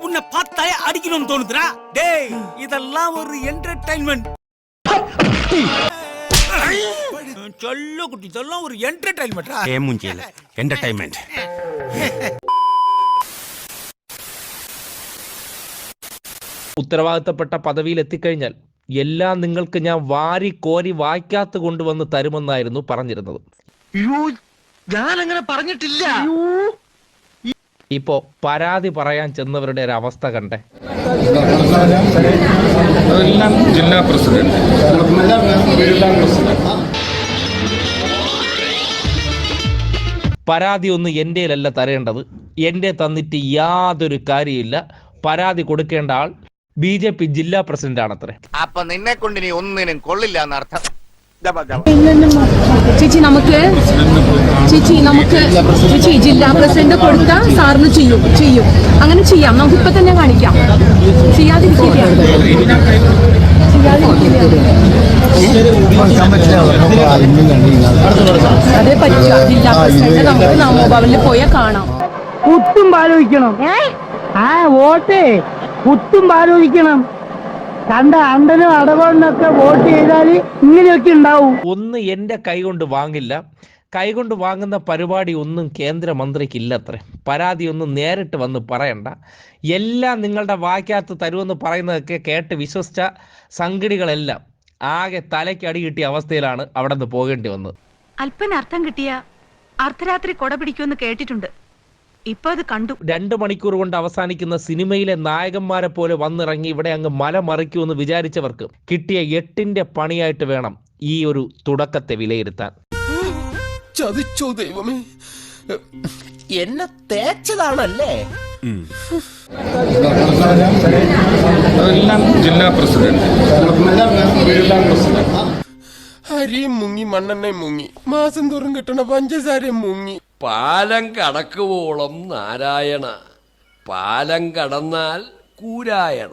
உன்னை பார்த்தாலே அடிக்கணும்னு தோணுதுடா டேய் இதெல்லாம் ஒரு என்டர்டைன்மெண்ட் சொல்ல குட்டி இதெல்லாம் ஒரு என்டர்டைன்மெண்ட்ரா ഏ മുഞ്ചിയല്ല എന്റർടൈൻമെന്റ് ഉത്തരവാദിത്തപ്പെട്ട പദവിയിൽ എത്തിക്കഴിഞ്ഞാൽ എല്ലാം നിങ്ങൾക്ക് ഞാൻ വാരി കോരി വായിക്കാത്ത കൊണ്ടുവന്ന് തരുമെന്നായിരുന്നു പറഞ്ഞിരുന്നത് ഞാൻ അങ്ങനെ പറഞ്ഞിട്ടില്ല ഇപ്പോ പരാതി പറയാൻ ചെന്നവരുടെ ഒരു അവസ്ഥ കണ്ടേ. അതെല്ലാം ജില്ലാ പ്രസിഡന്റ്. പരാതി ഒന്നും എന്റെയിലല്ല തരേണ്ടത്. എന്റെ തന്നിട്ട് യാതൊരു കാര്യമില്ല പരാതി കൊടുക്കേണ്ട ആൾ ബി ജെ പി ജില്ലാ പ്രസിഡന്റ് ആണത്രേ അപ്പൊ നിന്നെ കൊണ്ട് ഇനി ഒന്നിനും കൊള്ളില്ല എന്നർത്ഥം. ചേച്ചി നമുക്ക് ചേച്ചി നമുക്ക് ചേച്ചി ജില്ലാ പ്രസിഡന്റ് കൊടുത്ത സാറിന് ചെയ്യും ചെയ്യും. അങ്ങനെ ചെയ്യാം. നമുക്ക് ഇപ്പൊ തന്നെ കാണിക്കാം. ചെയ്യാതിരിക്കില്ല. അതേ പറ്റുക ജില്ലാ പ്രസിഡന്റ് നമുക്ക് നാമോഭവനിൽ പോയാൽ കാണാം. കുത്തും ആലോചിക്കണം ആ വോട്ട്. കുത്തും ആലോചിക്കണം കണ്ട അണ്ടനും അടവണ്ണൊക്കെ വോട്ട് ചെയ്താൽ ഇങ്ങനെയൊക്കെ ഉണ്ടാവും. ഒന്ന് എന്റെ കൈകൊണ്ട് വാങ്ങില്ല. കൈകൊണ്ട് വാങ്ങുന്ന പരിപാടി ഒന്നും കേന്ദ്രമന്ത്രിക്കില്ല അത്ര പരാതി ഒന്നും നേരിട്ട് വന്ന് പറയണ്ട. എല്ലാം നിങ്ങളുടെ വായിക്കകത്ത് തരുമെന്ന് പറയുന്നതൊക്കെ കേട്ട് വിശ്വസിച്ച സംഘടികളെല്ലാം ആകെ തലയ്ക്ക് അടി കിട്ടിയ അവസ്ഥയിലാണ് അവിടെ നിന്ന് പോകേണ്ടി വന്നത്. അല്പന അർത്ഥം കിട്ടിയ അർദ്ധരാത്രി കൊട പിടിക്കുമെന്ന് കേട്ടിട്ടുണ്ട്. ഇപ്പൊ അത് കണ്ടു. രണ്ട് മണിക്കൂർ കൊണ്ട് അവസാനിക്കുന്ന സിനിമയിലെ നായകന്മാരെ പോലെ വന്നിറങ്ങി ഇവിടെ അങ്ങ് മല മറിക്കുമെന്ന് വിചാരിച്ചവർക്ക് കിട്ടിയ എട്ടിന്റെ പണിയായിട്ട് വേണം ഈ ഒരു തുടക്കത്തെ വിലയിരുത്താൻ. ചതിച്ചോ ദൈവമേ. എന്നെ തേച്ചതാണല്ലേ? അതെല്ലാം ജില്ലാ പ്രസിഡന്റ്. അരിയും മുങ്ങി മണ്ണെണ്ണയും മുങ്ങി. മാസം തോറും കിട്ടണ പഞ്ചസാരയും മുങ്ങി. പാലം കടക്കുവോളം നാരായണ. പാലം കടന്നാൽ കൂരായണ.